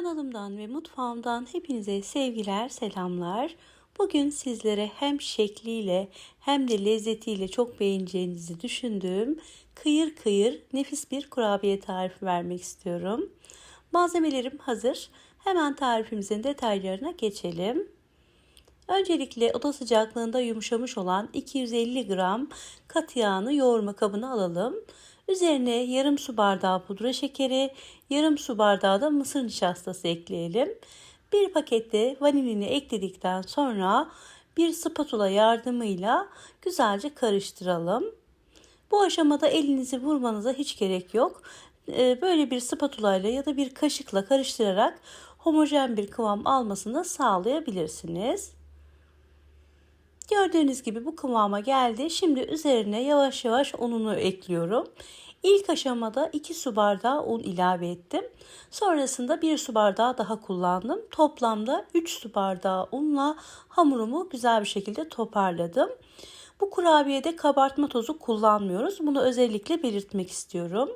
Kanalımdan ve mutfağımdan hepinize sevgiler, selamlar. Bugün sizlere hem şekliyle hem de lezzetiyle çok beğeneceğinizi düşündüğüm kıyır kıyır nefis bir kurabiye tarifi vermek istiyorum. Malzemelerim hazır. Hemen tarifimizin detaylarına geçelim. Öncelikle oda sıcaklığında yumuşamış olan 250 gram katı yağını yoğurma kabına alalım. Üzerine yarım su bardağı pudra şekeri, yarım su bardağı da mısır nişastası ekleyelim. Bir pakette vanilini ekledikten sonra bir spatula yardımıyla güzelce karıştıralım. Bu aşamada elinizi vurmanıza hiç gerek yok. Ee, böyle bir spatula ile ya da bir kaşıkla karıştırarak homojen bir kıvam almasını sağlayabilirsiniz. Gördüğünüz gibi bu kıvama geldi. Şimdi üzerine yavaş yavaş ununu ekliyorum. İlk aşamada 2 su bardağı un ilave ettim. Sonrasında 1 su bardağı daha kullandım. Toplamda 3 su bardağı unla hamurumu güzel bir şekilde toparladım. Bu kurabiyede kabartma tozu kullanmıyoruz. Bunu özellikle belirtmek istiyorum.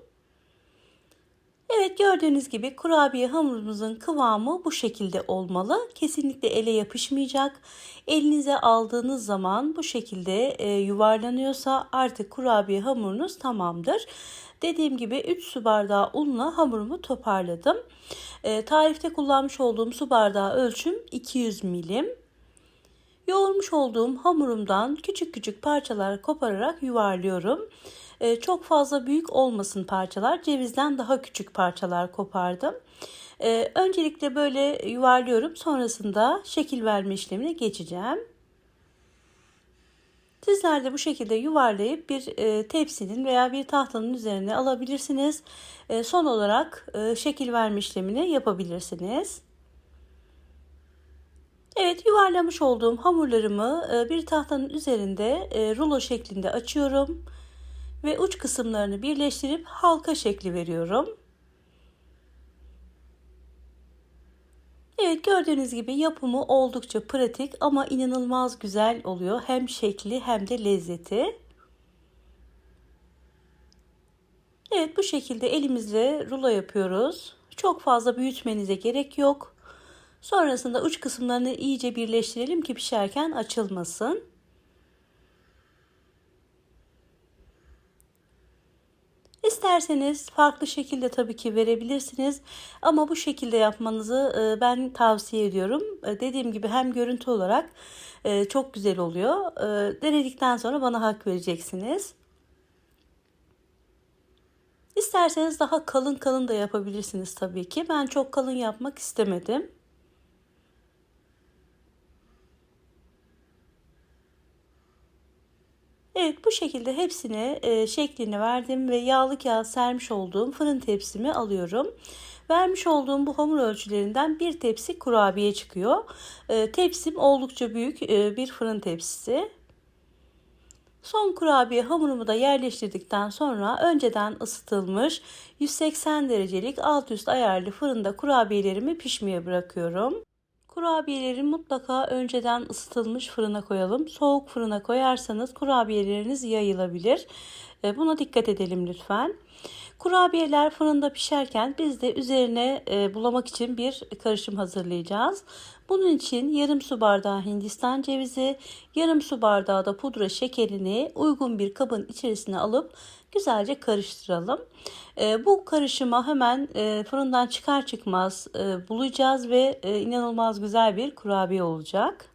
Evet gördüğünüz gibi kurabiye hamurumuzun kıvamı bu şekilde olmalı. Kesinlikle ele yapışmayacak. Elinize aldığınız zaman bu şekilde e, yuvarlanıyorsa artık kurabiye hamurunuz tamamdır. Dediğim gibi 3 su bardağı unla hamurumu toparladım. E, tarifte kullanmış olduğum su bardağı ölçüm 200 milim. Yoğurmuş olduğum hamurumdan küçük küçük parçalar kopararak yuvarlıyorum. Ee, çok fazla büyük olmasın parçalar. Cevizden daha küçük parçalar kopardım. Ee, öncelikle böyle yuvarlıyorum. Sonrasında şekil verme işlemine geçeceğim. Sizler de bu şekilde yuvarlayıp bir e, tepsinin veya bir tahtanın üzerine alabilirsiniz. E, son olarak e, şekil verme işlemini yapabilirsiniz. Evet yuvarlamış olduğum hamurlarımı bir tahtanın üzerinde rulo şeklinde açıyorum ve uç kısımlarını birleştirip halka şekli veriyorum. Evet gördüğünüz gibi yapımı oldukça pratik ama inanılmaz güzel oluyor. Hem şekli hem de lezzeti. Evet bu şekilde elimizle rulo yapıyoruz. Çok fazla büyütmenize gerek yok. Sonrasında uç kısımlarını iyice birleştirelim ki pişerken açılmasın. İsterseniz farklı şekilde tabii ki verebilirsiniz. Ama bu şekilde yapmanızı e, ben tavsiye ediyorum. E, dediğim gibi hem görüntü olarak e, çok güzel oluyor. Denedikten sonra bana hak vereceksiniz. İsterseniz daha kalın kalın da yapabilirsiniz tabii ki. Ben çok kalın yapmak istemedim. Evet bu şekilde hepsine e, şeklini verdim ve yağlı kağıt sermiş olduğum fırın tepsimi alıyorum. Vermiş olduğum bu hamur ölçülerinden bir tepsi kurabiye çıkıyor. E, tepsim oldukça büyük e, bir fırın tepsisi. Son kurabiye hamurumu da yerleştirdikten sonra önceden ısıtılmış 180 derecelik alt üst ayarlı fırında kurabiyelerimi pişmeye bırakıyorum. Kurabiyeleri mutlaka önceden ısıtılmış fırına koyalım. Soğuk fırına koyarsanız kurabiyeleriniz yayılabilir. E, buna dikkat edelim lütfen. Kurabiyeler fırında pişerken biz de üzerine e, bulamak için bir karışım hazırlayacağız. Bunun için yarım su bardağı hindistan cevizi, yarım su bardağı da pudra şekerini uygun bir kabın içerisine alıp güzelce karıştıralım. E, bu karışıma hemen e, fırından çıkar çıkmaz e, bulacağız ve e, inanılmaz güzel bir kurabiye olacak.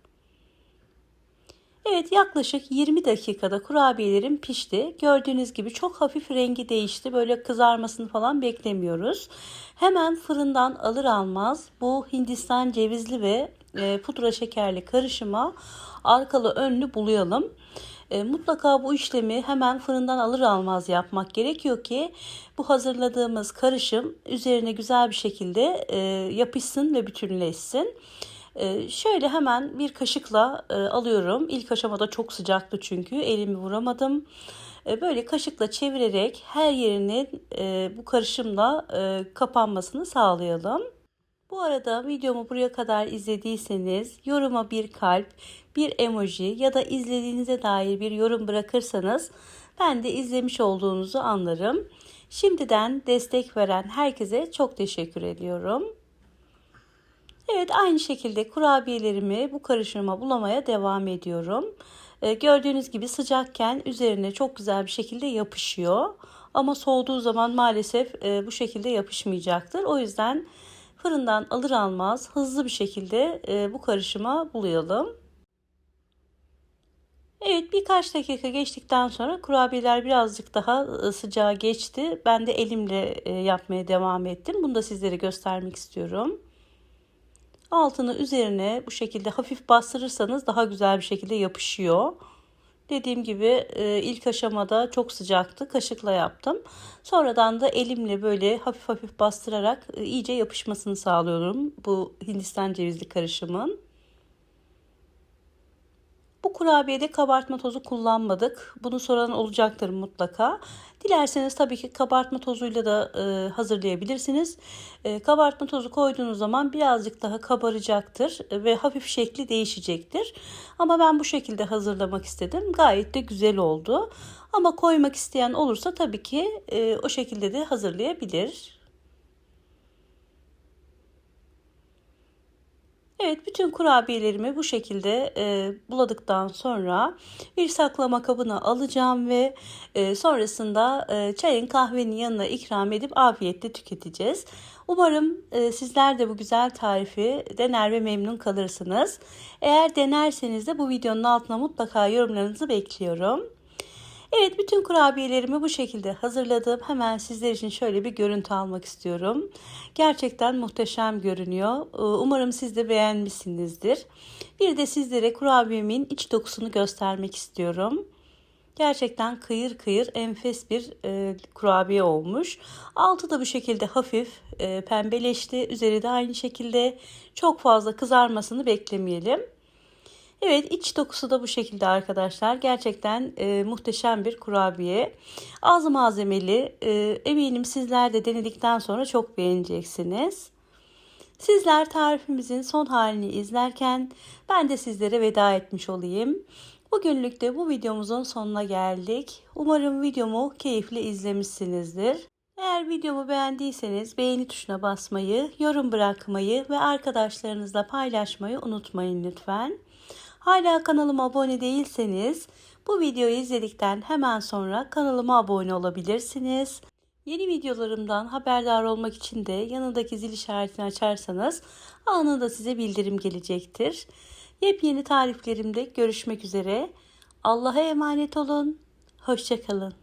Evet yaklaşık 20 dakikada kurabiyelerim pişti. Gördüğünüz gibi çok hafif rengi değişti. Böyle kızarmasını falan beklemiyoruz. Hemen fırından alır almaz bu Hindistan cevizli ve e, pudra şekerli karışıma arkalı önlü bulayalım. E, mutlaka bu işlemi hemen fırından alır almaz yapmak gerekiyor ki bu hazırladığımız karışım üzerine güzel bir şekilde e, yapışsın ve bütünleşsin. Ee, şöyle hemen bir kaşıkla e, alıyorum. İlk aşamada çok sıcaktı çünkü elimi vuramadım. Ee, böyle kaşıkla çevirerek her yerini e, bu karışımla e, kapanmasını sağlayalım. Bu arada videomu buraya kadar izlediyseniz yoruma bir kalp, bir emoji ya da izlediğinize dair bir yorum bırakırsanız ben de izlemiş olduğunuzu anlarım. Şimdiden destek veren herkese çok teşekkür ediyorum. Evet aynı şekilde kurabiyelerimi bu karışıma bulamaya devam ediyorum. Ee, gördüğünüz gibi sıcakken üzerine çok güzel bir şekilde yapışıyor. Ama soğuduğu zaman maalesef e, bu şekilde yapışmayacaktır. O yüzden fırından alır almaz hızlı bir şekilde e, bu karışıma bulayalım. Evet birkaç dakika geçtikten sonra kurabiyeler birazcık daha e, sıcağa geçti. Ben de elimle e, yapmaya devam ettim. Bunu da sizlere göstermek istiyorum. Altını üzerine bu şekilde hafif bastırırsanız daha güzel bir şekilde yapışıyor. Dediğim gibi e, ilk aşamada çok sıcaktı. Kaşıkla yaptım. Sonradan da elimle böyle hafif hafif bastırarak iyice yapışmasını sağlıyorum bu Hindistan cevizli karışımın. Bu kurabiyede kabartma tozu kullanmadık. Bunu soran olacaktır mutlaka. Dilerseniz tabii ki kabartma tozuyla da e, hazırlayabilirsiniz. E, kabartma tozu koyduğunuz zaman birazcık daha kabaracaktır ve hafif şekli değişecektir. Ama ben bu şekilde hazırlamak istedim. Gayet de güzel oldu. Ama koymak isteyen olursa tabii ki e, o şekilde de hazırlayabilir. Evet bütün kurabiyelerimi bu şekilde e, buladıktan sonra bir saklama kabına alacağım ve e, sonrasında e, çayın kahvenin yanına ikram edip afiyetle tüketeceğiz. Umarım e, sizler de bu güzel tarifi dener ve memnun kalırsınız. Eğer denerseniz de bu videonun altına mutlaka yorumlarınızı bekliyorum. Evet bütün kurabiyelerimi bu şekilde hazırladım. Hemen sizler için şöyle bir görüntü almak istiyorum. Gerçekten muhteşem görünüyor. Ee, umarım siz de beğenmişsinizdir. Bir de sizlere kurabiyemin iç dokusunu göstermek istiyorum. Gerçekten kıyır kıyır enfes bir e, kurabiye olmuş. Altı da bu şekilde hafif e, pembeleşti. Üzeri de aynı şekilde çok fazla kızarmasını beklemeyelim. Evet iç dokusu da bu şekilde arkadaşlar. Gerçekten e, muhteşem bir kurabiye. Az malzemeli. E, eminim sizler de denedikten sonra çok beğeneceksiniz. Sizler tarifimizin son halini izlerken ben de sizlere veda etmiş olayım. Bugünlük de bu videomuzun sonuna geldik. Umarım videomu keyifle izlemişsinizdir. Eğer videomu beğendiyseniz beğeni tuşuna basmayı, yorum bırakmayı ve arkadaşlarınızla paylaşmayı unutmayın lütfen. Hala kanalıma abone değilseniz bu videoyu izledikten hemen sonra kanalıma abone olabilirsiniz. Yeni videolarımdan haberdar olmak için de yanındaki zil işaretini açarsanız anında size bildirim gelecektir. Yepyeni tariflerimde görüşmek üzere. Allah'a emanet olun. Hoşçakalın.